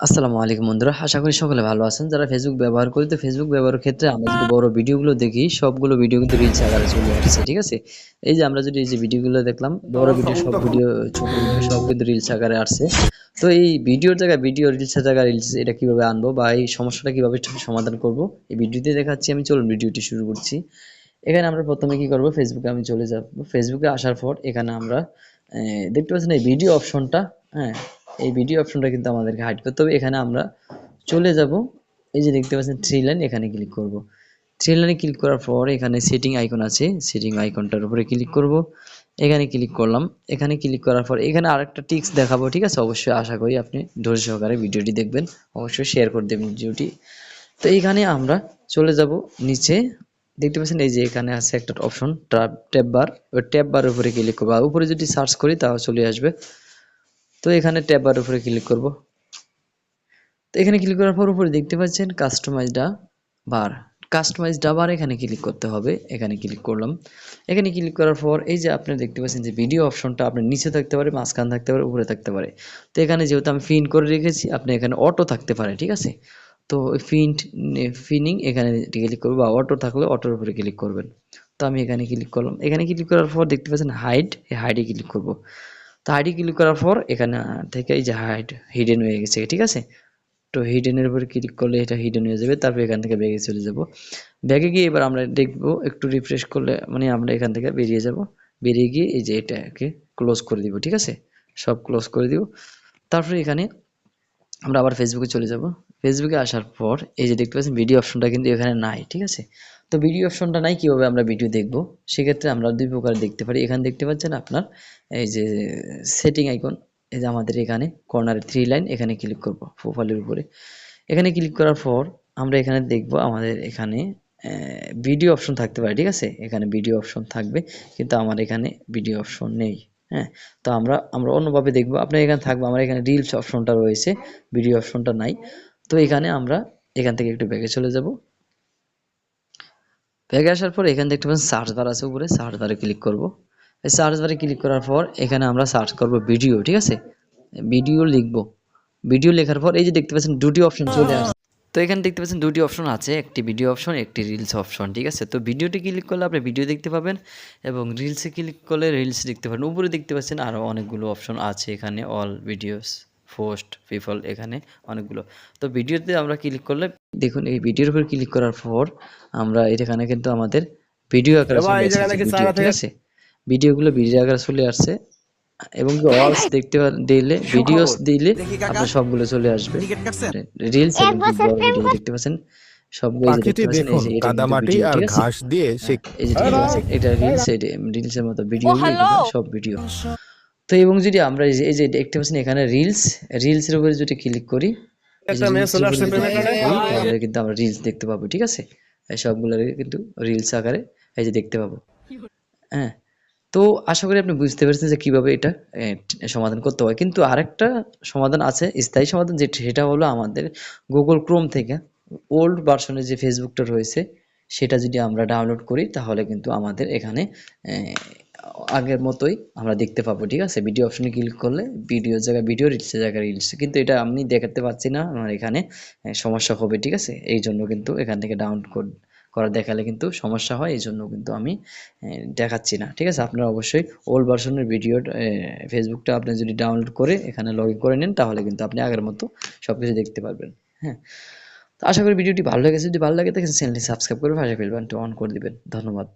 আসসালামু আলাইকুম বন্ধুরা আশা করি সকলে ভালো আছেন। যারা ফেসবুক ব্যবহার করি তো ফেসবুক ব্যবহারের ক্ষেত্রে আমরা যদি বড় ভিডিওগুলো দেখি সবগুলো ভিডিও কিন্তু রিলস আকারে চলে আসছে ঠিক আছে? এই যে আমরা যদি এই যে ভিডিওগুলো দেখলাম বড় ভিডিও সব ভিডিও ছোট ভিডিও সব কিন্তু রিলস আকারে আসছে। তো এই ভিডিওর জায়গায় ভিডিও রিলসের জায়গায় রিলস এটা কীভাবে আনব বা এই সমস্যাটা কীভাবে সমাধান করব এই ভিডিওতে দেখাচ্ছি। আমি চলুন ভিডিওটি শুরু করছি। এখানে আমরা প্রথমে কি করব ফেসবুকে আমি চলে যাব। ফেসবুকে আসার পর এখানে আমরা দেখতে পাচ্ছেন এই ভিডিও অপশনটা হ্যাঁ এই ভিডিও অপশনটা কিন্তু আমাদেরকে হাইড করতে হবে। এখানে আমরা চলে যাব। এই যে দেখতে পাচ্ছেন থ্রি লাইন এখানে ক্লিক করব। থ্রি লাইনে ক্লিক করার পর এখানে সেটিং আইকন আছে। সেটিং আইকনটার উপরে ক্লিক করব। এখানে ক্লিক করলাম। এখানে ক্লিক করার পর এখানে আরেকটা টিক্স দেখাবো, ঠিক আছে? অবশ্যই আশা করি আপনি ধৈর্য সহকারে ভিডিওটি দেখবেন। অবশ্যই শেয়ার করে দেবেন ভিডিওটি তো এইখানে আমরা চলে যাব নিচে। দেখতে পাচ্ছেন, এই যে এখানে আছে একটা অপশন ট্যাব বার ওই ট্যাব বার উপরে ক্লিক করব। আর উপরে যদি সার্চ করি তাও চলে আসবে। তো এখানে ট্যাব বার উপরে ক্লিক করব। তো এখানে ক্লিক করার পর উপরে দেখতে পাচ্ছেন কাস্টমাইজ ডা বার কাস্টমাইজ ডাবার এখানে ক্লিক করতে হবে। এখানে ক্লিক করলাম। এখানে ক্লিক করার পর এই যে আপনি দেখতে পাচ্ছেন যে ভিডিও অপশনটা আপনার নিচে থাকতে পারে, মাঝখান থাকতে পারে, উপরে থাকতে পারে। তো এখানে যেহেতু আমি ফিন করে রেখেছি, আপনি এখানে অটো থাকতে পারে, ঠিক আছে? তো ফিন্ট ফিনিং এখানে ক্লিক করব বা অটো থাকলে অটোর উপরে ক্লিক করবেন। তো আমি এখানে ক্লিক করলাম। এখানে ক্লিক করার পর দেখতে পাচ্ছেন হাইড এই হাইডে ক্লিক করব। তো হাইডে ক্লিক করার পর এখানে থেকে এই যে হাইড হিডেন হয়ে গেছে, ঠিক আছে? তো হিডেনের উপর ক্লিক করলে এটা হিডেন হয়ে যাবে, তারপর এখান থেকে ব্যাগে চলে যাব। ব্যাগে গিয়ে এবার আমরা দেখব, একটু রিফ্রেশ করলে মানে আমরা এখান থেকে বেরিয়ে যাব। বেরিয়ে গিয়ে এই যে এটাকে ক্লোজ করে দিব, ঠিক আছে? সব ক্লোজ করে দিব। তারপরে এখানে আমরা আবার ফেসবুকে চলে যাব। ফেসবুকে আসার পর এই যে দেখতে পাচ্ছেন ভিডিও অপশনটা কিন্তু এখানে নাই, ঠিক আছে? তো ভিডিও অপশনটা নাই, কীভাবে আমরা ভিডিও দেখব? সেক্ষেত্রে আমরা দুই প্রকার দেখতে পারি। এখানে দেখতে পাচ্ছেন আপনার, এই যে সেটিং আইকন এই যে আমাদের এখানে কর্নারে থ্রি লাইন এখানে ক্লিক করব প্রোফাইলের উপরে। এখানে ক্লিক করার পর আমরা এখানে দেখব আমাদের এখানে ভিডিও অপশন থাকতে পারে, ঠিক আছে? এখানে ভিডিও অপশন থাকবে, কিন্তু আমার এখানে ভিডিও অপশন নেই হ্যাঁ? তো আমরা আমরা অন্যভাবে দেখব। আপনার এখানে থাকব, আমার এখানে রিলস অপশনটা রয়েছে ভিডিও অপশনটা নাই। তো এখানে আমরা এখান থেকে একটু ব্যাগে চলে যাব। ব্যাগে আসার পর এখানে দেখতে পাচ্ছেন সার্চ বার আছে উপরে সার্চ বারে ক্লিক করব। এই সার্চ বারে ক্লিক করার পর এখানে আমরা সার্চ করব ভিডিও ঠিক আছে? ভিডিও লিখব। ভিডিও লেখার পর এই যে দেখতে পাচ্ছেন দুটি অপশন চলে আসছে। তো এখানে দেখতে পাচ্ছেন দুটি অপশন আছে, একটি ভিডিও অপশন একটি রিলস অপশন ঠিক আছে? তো ভিডিওটি ক্লিক করলে আপনি ভিডিও দেখতে পাবেন এবং রিলসে ক্লিক করলে রিলস দেখতে পাবেন। উপরে দেখতে পাচ্ছেন আরও অনেকগুলো অপশন আছে এখানে অল ভিডিওস পোস্ট পিপল এখানে অনেকগুলো। তো ভিডিওতে আমরা ক্লিক করলে দেখুন এই ভিডিওর উপর ক্লিক করার পর আমরা এখানে কিন্তু আমাদের ভিডিও আকারে ঠিক আছে? ভিডিওগুলো ভিডিও আকারে চলে আসছে এবং কি অলস দেখতে দিলে ভিডিওস দিলে আপনার সবগুলো চলে আসবে। রিলস এবং ভিডিও দেখতে পাচ্ছেন। সবগুলো দেখতে পাচ্ছেন কাদামাটি আর ঘাস দিয়ে এটা রিলস রিলসের মতো ভিডিও সব ভিডিও তো এবং যদি আমরা এই যে দেখতে পাচ্ছেন এখানে রিলস রিলস এর উপরে যদি ক্লিক করি তাহলে কিন্তু আমরা রিলস দেখতে পাবো ঠিক আছে? এই সবগুলো কিন্তু রিলস আকারে এই যে দেখতে পাবো। হ্যাঁ তো আশা করি আপনি বুঝতে পেরেছেন যে কীভাবে এটা সমাধান করতে হয়। কিন্তু আরেকটা সমাধান আছে স্থায়ী সমাধান যেটা সেটা হলো আমাদের গুগল ক্রোম থেকে ওল্ড ভার্সনের যে ফেসবুকটা রয়েছে সেটা যদি আমরা ডাউনলোড করি তাহলে কিন্তু আমাদের এখানে আগের মতোই আমরা দেখতে পাবো, ঠিক আছে? ভিডিও অপশনে ক্লিক করলে ভিডিও জায়গায় ভিডিও রিলসের জায়গায় রিলস কিন্তু এটা আমি দেখাতে পাচ্ছি না, আমার এখানে সমস্যা হবে, ঠিক আছে? এই জন্য কিন্তু এখান থেকে ডাউনলোড করা দেখালে কিন্তু সমস্যা হয়, এই জন্য কিন্তু আমি দেখাচ্ছি না, ঠিক আছে? আপনারা অবশ্যই ওল্ড ভার্সনের ভিডিও ফেসবুকটা আপনি যদি ডাউনলোড করে এখানে লগ করে নেন, তাহলে কিন্তু আপনি আগের মতো সব কিছু দেখতে পারবেন হ্যাঁ? তো আশা করি ভিডিওটি ভালো লেগেছে। যদি ভালো লাগে তাহলে চ্যানেলটি সাবস্ক্রাইব করে পাশে ফেলবেন অন করে দিবেন। ধন্যবাদ।